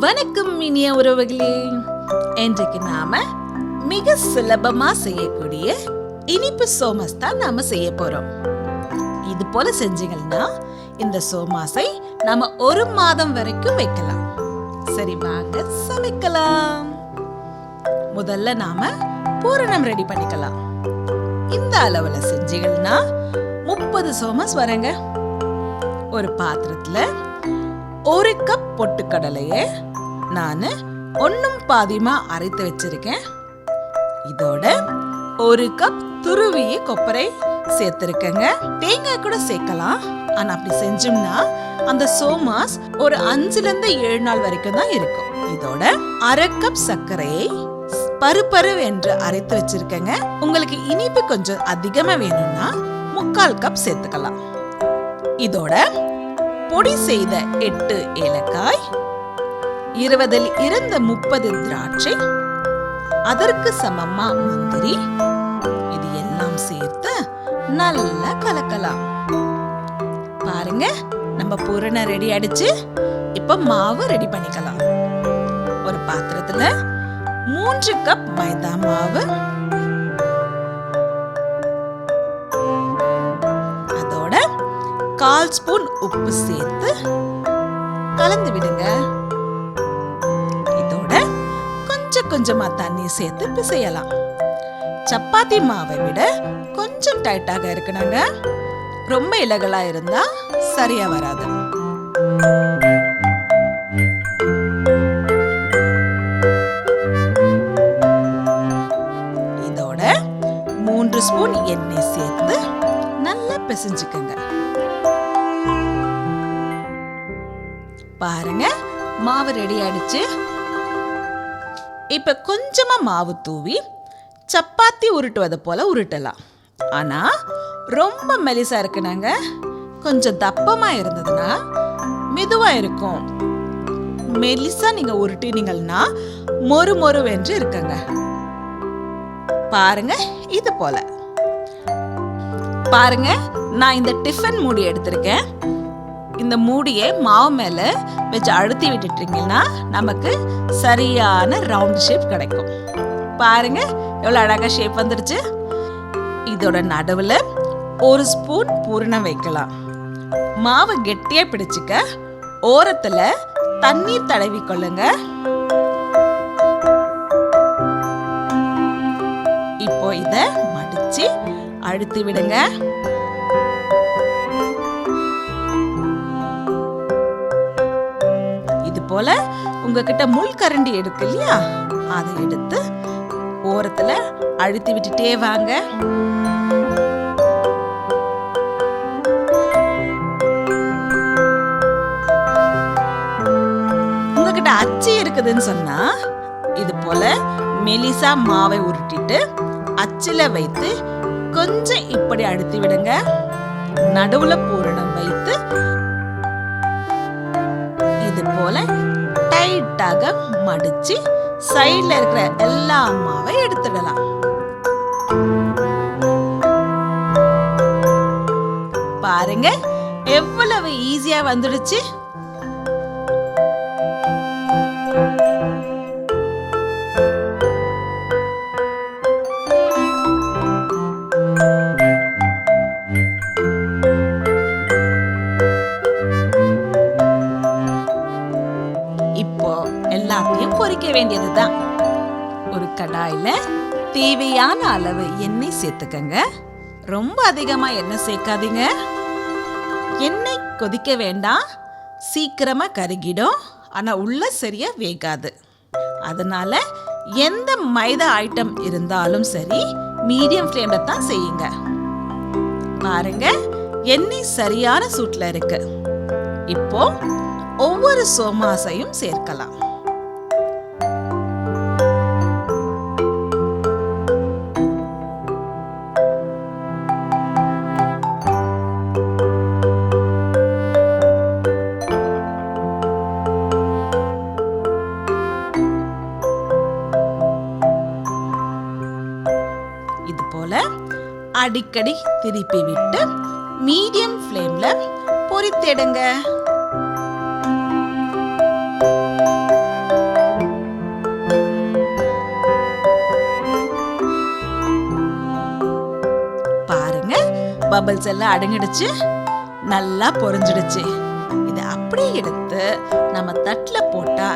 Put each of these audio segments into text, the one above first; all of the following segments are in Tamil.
வணக்கம் இனிய உறவுகளே. இன்றைக்கு நாம மிக சுலபமா செய்யக்கூடிய இனிப்பு சோமஸ் தான் நாம செய்ய போறோம். இது போல செஞ்சீங்கன்னா இந்த சோமாஸை நாம ஒரு மாதம் வரைக்கும் வைக்கலாம். சரி வாங்க சமைக்கலாம். முதல்ல நாம பூரணம் ரெடி பண்ணிக்கலாம். இந்த அளவுல செஞ்சீங்கன்னா முப்பது சோமஸ் வரங்க. ஒரு பாத்திரத்துல ஒரு கப் பொட்டுக்கடலையை நான் ஒன்றும் பாதியமாக அரைத்து வச்சிருக்கேன். இதோட ஒரு கப் துருவிய கொப்பரை சேர்த்துருக்கேங்க. தேங்காய் கூட சேர்க்கலாம். ஆனால் அப்படி செஞ்சோம்னா அந்த சோமாஸ் ஒரு அஞ்சுலேருந்து ஏழு நாள் வரைக்கும் தான் இருக்கும். இதோட அரை கப் சர்க்கரையை பருப்பரு என்று அரைத்து வச்சிருக்கேங்க. உங்களுக்கு இனிப்பு கொஞ்சம் அதிகமாக வேணும்னா முக்கால் கப் சேர்த்துக்கலாம். இதோட பொடி செய்த எட்டு ஏலக்காய் இருபதில் இருந்த முப்பது திராட்சை அதற்கு சமமா முந்திரி இது எல்லாம் சேர்த்து நல்லா கலக்கலாம். பாருங்க நம்ம பூரண ரெடி அடிச்சு இப்ப மாவு ரெடி பண்ணிக்கலாம். ஒரு பாத்திரத்துல மூன்று கப் மைதா மாவு கால் ஸ்பூன் உப்பு சேர்த்து கலந்து விடுங்க. இதோட கொஞ்சம் கொஞ்சமா தண்ணி சேர்த்து பிசையலாம். சப்பாத்தி மாவை விட கொஞ்சம் டைட்டாக இருக்கணுங்க. ரொம்ப இலகலா இருந்தா சரியா வராது. இதோட மூன்று ஸ்பூன் எண்ணெய் சேர்த்து நல்லா பிசைஞ்சுக்கோங்க. பாருங்க. மாவு ரெடி ஆயிடுச்சு. இப்போ கொஞ்சமாக மாவு தூவி சப்பாத்தி உருட்டுவது போல உருட்டலாம். ஆனால் ரொம்ப மெலிசாக இருக்குனாங்க கொஞ்சம் தப்பமாக இருந்ததுன்னா மெதுவாக இருக்கும். மெலிசா நீங்க உருட்டினீங்கன்னா மொறு மொறு வென்று இருக்குங்க. பாருங்க இது போல. பாருங்க நான் இந்த டிஃபன் மூடி எடுத்திருக்கேன். இந்த மூடியை மாவு மேலே வச்சு அழுத்தி விட்டுட்டீங்கன்னா நமக்கு சரியான ரவுண்ட் ஷேப் கிடைக்கும். பாருங்க எவ்வளோ அழகாக ஷேப் வந்துடுச்சு இதோட நடுவில் ஒரு ஸ்பூன் பூரணம் வைக்கலாம். மாவு கெட்டியாக பிடிச்சிக்க ஓரத்தில் தண்ணீர் தடவி கொள்ளுங்க. இப்போ இதை மடித்து அழுத்தி விடுங்க. போல உங்ககிட்ட முள் கரண்டி எடுக்கு இல்லையா? அதை எடுத்து ஓரத்துல அழுத்தி விட்டுட்டே வாங்க. உங்ககிட்ட அச்சு இருக்குதுன்னு சொன்னா இது போல மெலிசா மாவை உருட்டிட்டு அச்சில வைத்து கொஞ்சம் இப்படி அழுத்தி விடுங்க. நடுவுல பூரணம் வைத்து இது போல டைட்டாக மடிச்சு சைடுல இருக்கிற எல்லா அம்மாவை எடுத்துடலாம். பாருங்க எவ்வளவு ஈஸியா வந்துடுச்சு. இப்போ எல்லாத்தையும் பொரிக்க வேண்டியதுதான். ஒரு கடாயில தேவையான அளவு எண்ணெய் சேர்த்துக்கங்க. ரொம்ப அதிகமா எண்ணெய் சேர்க்காதீங்க. எண்ணெய் கொதிக்க வேண்டாம். சீக்கிரமா கருகிடும். ஆனா உள்ள சரியா வேகாது. அதனால எந்த மைதா ஐட்டம் இருந்தாலும் சரி மீடியம் ஃப்ளேம்ல தான் செய்யுங்க. பாருங்க எண்ணெய் சரியான சூட்ல இருக்கு. இப்போ ஒவ்வொரு சோமாசையும் சேர்க்கலாம். இது போல அடிக்கடி திருப்பி விட்டு மீடியம் ஃப்ளேம்ல பொரித்தெடுங்க பபிள்ஸ் எல்லாம் அடங்கிடுச்சு. நல்லா பொறிஞ்சிடுச்சு இதை அப்படியே எடுத்து நம்ம தட்டில் போட்டா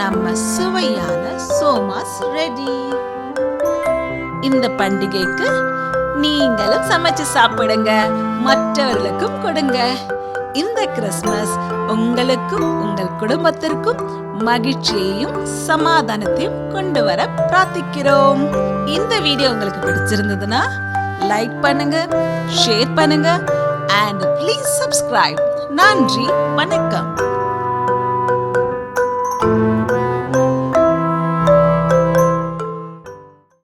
நம்ம சுவையான சோமாஸ் ரெடி இந்த பண்டிகைக்கு நீங்களும் சமைச்சு சாப்பிடுங்க. மற்றவர்களுக்கும் கொடுங்க. இந்த கிறிஸ்மஸ் உங்களுக்கும் உங்கள் குடும்பத்திற்கும் மகிழ்ச்சியையும் சமாதானத்தையும் கொண்டு வர பிரார்த்திக்கிறோம். இந்த வீடியோ உங்களுக்கு பிடிச்சிருந்ததுன்னா லைக் பண்ணுங்க ஷேர் பண்ணுங்க அண்ட் ப்ளீஸ் சப்ஸ்கிரைப் நன்றி வணக்கம்.